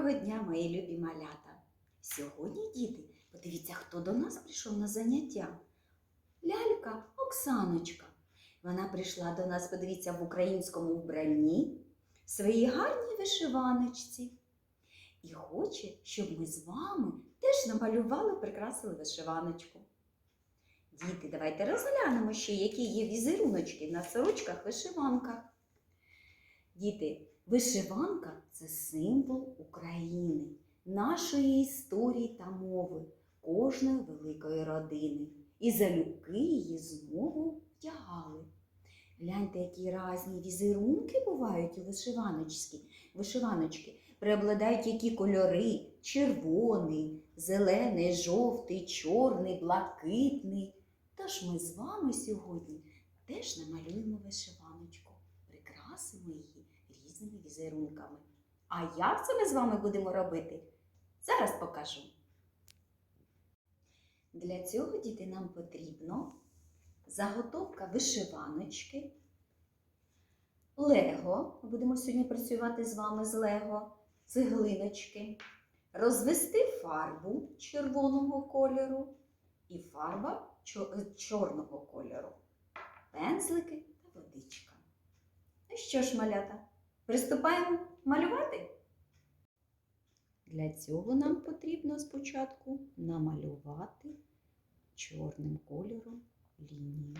Доброго дня, мої любі малята! Сьогодні, діти, подивіться, хто до нас прийшов на заняття. Лялька Оксаночка. Вона прийшла до нас, подивіться, в українському вбранні, в своїй гарній вишиваночці. І хоче, щоб ми з вами теж намалювали, прикрасили вишиваночку. Діти, давайте розглянемо ще, які є візеруночки на сорочках вишиванках. Діти, вишиванка це символ України, нашої історії та мови, кожної великої родини. І залюбки її знову вдягали. Гляньте, які різні візерунки бувають у вишиваночці. вишиваночки. Преобладають які кольори червоний, зелений, жовтий, чорний, блакитний. Тож ми з вами сьогодні теж намалюємо різними візерунками. А як це ми з вами будемо робити? Зараз покажу. Для цього діти нам потрібно заготовка вишиваночки, лего. Будемо сьогодні працювати з вами з лего, цеглиночки, розвести фарбу червоного кольору і фарба чорного кольору, пензлики та водичка. Ну що ж, малята, приступаємо малювати? Для цього нам потрібно спочатку намалювати чорним кольором лінію.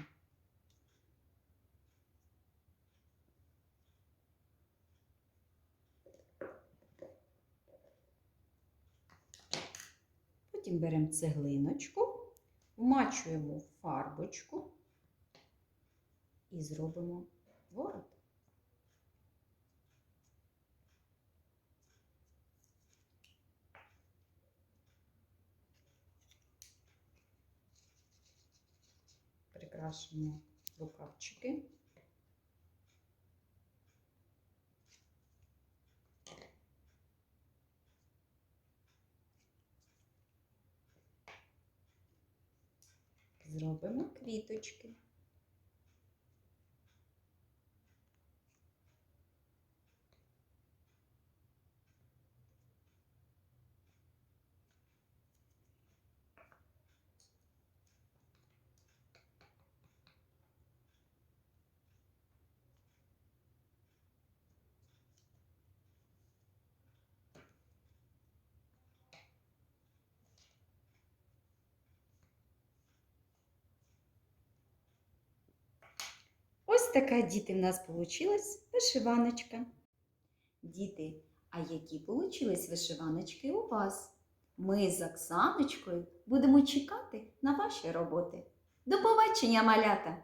Потім беремо цеглиночку, вмачуємо фарбочку і зробимо ворот. Прикрашуємо рукавчики. Зробимо квіточки. Ось така, діти, в нас вийшла вишиваночка. Діти, а які получились вишиваночки у вас? Ми з Оксаночкою будемо чекати на ваші роботи. До побачення, малята!